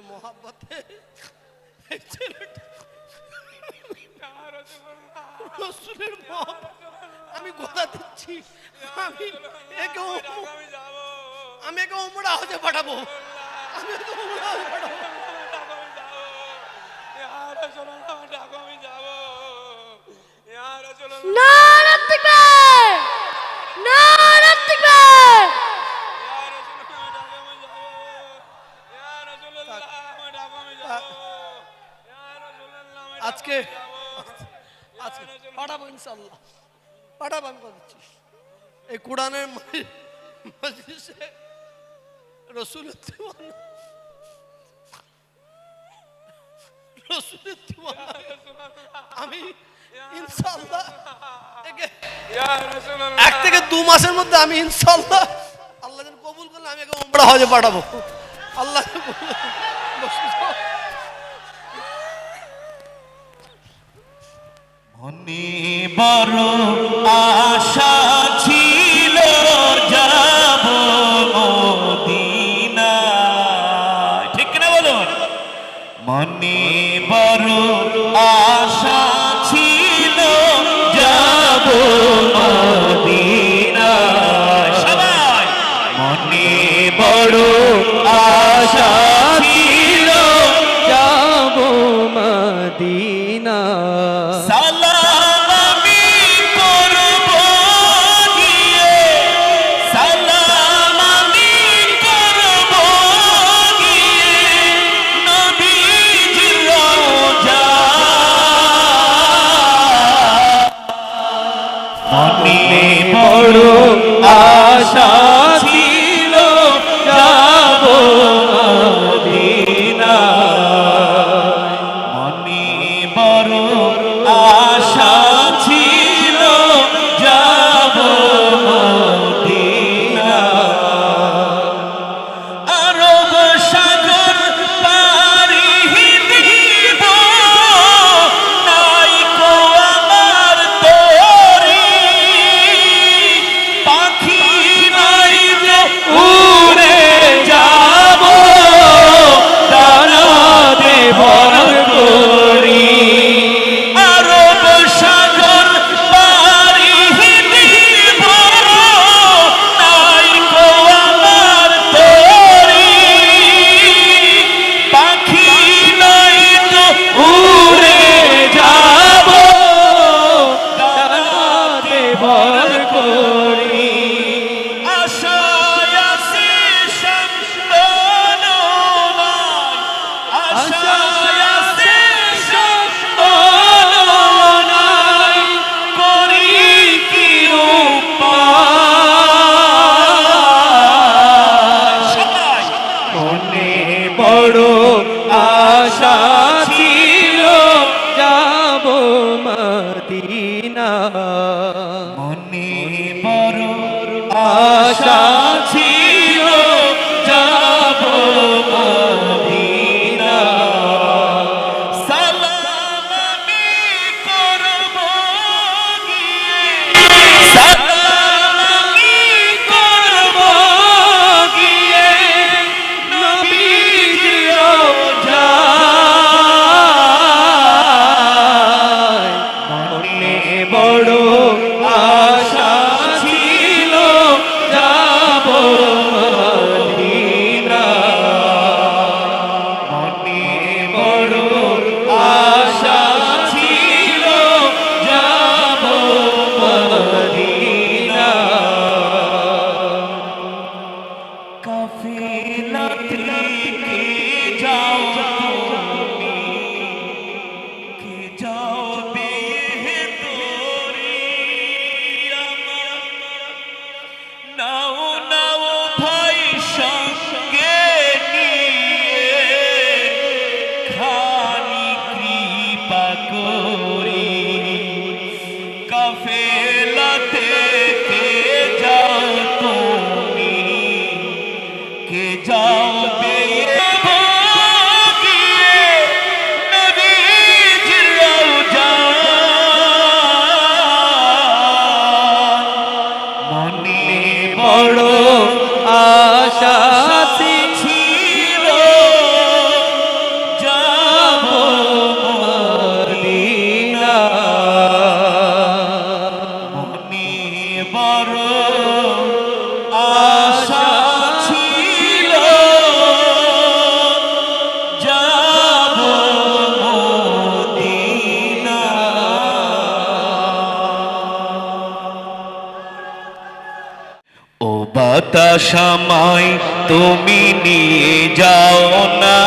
আমি মহাব্বতে আমি গোদা দিচ্ছি। আমি একে আমি একে উমরা হতে পাঠাবো। আমি একে না ইনশাল্লাহ। পাঠা বাংলাদেশ এই কোরআনের রসুল এক থেকে দু মাসের মধ্যে আমি ইনশাল্লাহ আল্লাহ যেন কবুল করলে আমি একে ওমরা হজে পাঠাবো। আল্লাহ মনে বড় আ মনে বড় আশা Tell me. বাতাসামাই তুমি নিয়ে যাও না।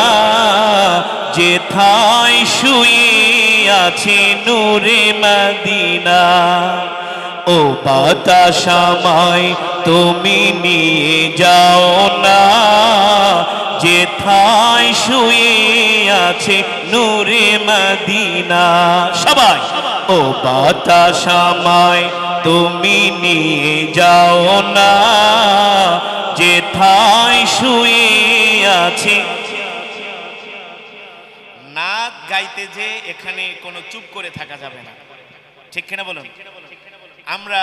যেথায় শুয়ে আছে নূরে মদিনা। ও বাতাসামাই তুমি নিয়ে যাও না। যেথায় শুয়ে আছে নূরে মদিনা। সবাই, ও বাতাসামায় তুমি নিয়ে যাও না, যেথায় শুয়ে আছে। নাচ গাইতে যে এখানে কোনো চুপ করে থাকা যাবে না। ঠিক কিনা বলুন? আমরা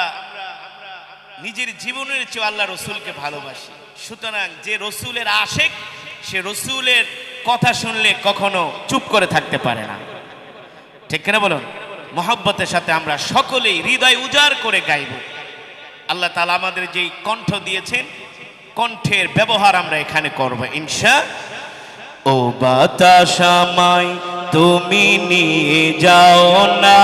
নিজের জীবনের চেয়ে আল্লাহ রসুলকে ভালোবাসি। সুতরাং যে রসুলের আশেক, সে রসুলের কথা শুনলে কখনো চুপ করে থাকতে পারে না। ঠিক কিনা বলুন? মহব্বতের সাথে আমরা সকলেই হৃদয় উজাড় করে গাইব। আল্লাহ তালা আমাদের যেই কণ্ঠ দিয়েছেন, কণ্ঠের ব্যবহার আমরা এখানে করব, ইনশা। ও বাতাসামাই তুমি নিয়ে যাও না।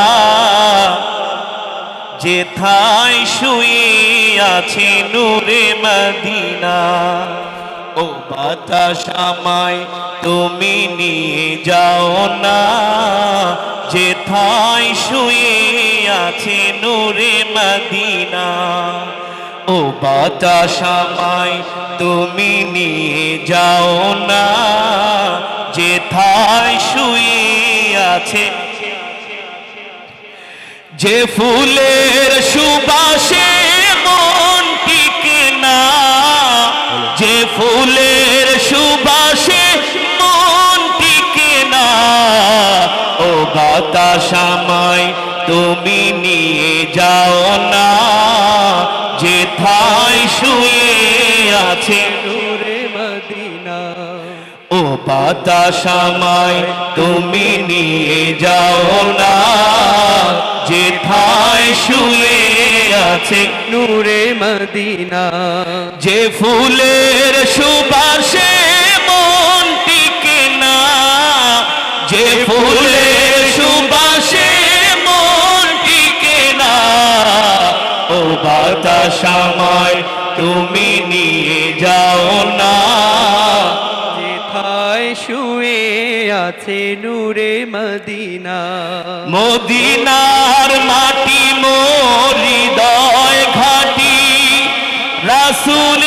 যেথায় শুয়ে আছে নূরে মদিনা। ও বাতাসামাই তুমি নিয়ে যাও না। যেথায় শুয়ে আছে নূরে মদিনা। ও বাতাসামাই তুমি নিয়ে যাও না। যেথায় শুয়ে আছে যে ফুলের সুবাসে যেথায় শুয়ে আছে? নূরে মদিনা। ও বাতাসামাই তুমি নিয়ে যাও না। যেথায় শুয়ে আছে? নূরে মদিনা। যে ফুলের সুবাসে মন টিকে না যে ফুলের বাতাসামাই তুমি নিয়ে যাও না। যেথায় শুয়ে আছে নূরে মদিনা। মদিনার মাটি মোর হৃদয় ঘাটি। রাসুলের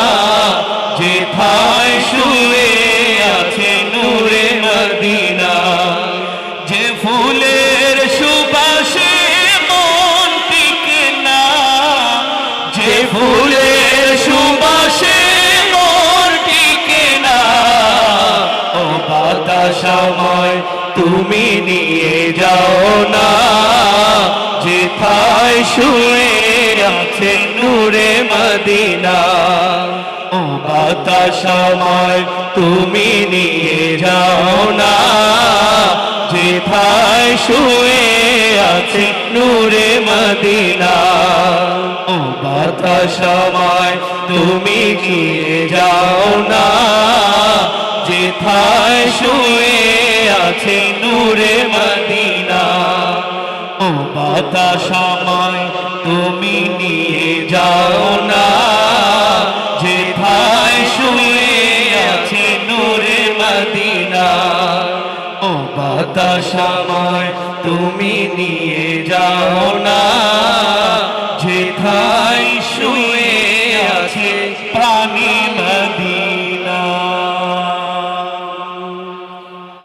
বাতাসাময় তুমি নিয়ে যাও না। যেথায় শুয়ে আছে নূরে মদিনা ও বাতাসাময় তুমি নিয়ে যাও না। যেথায় শুয়ে আছে নূরে মদিনা ও বাতাসাময় তুমি নিয়ে যাও না। যেথায় শুয়ে আছে নূরে মদিনা। ও বাতাসামায় তুমি নিয়ে যাও না। যে ভাই শুয়ে আছে নূরে মদিনা। ও বাতাসামায় তুমি নিয়ে যাও না।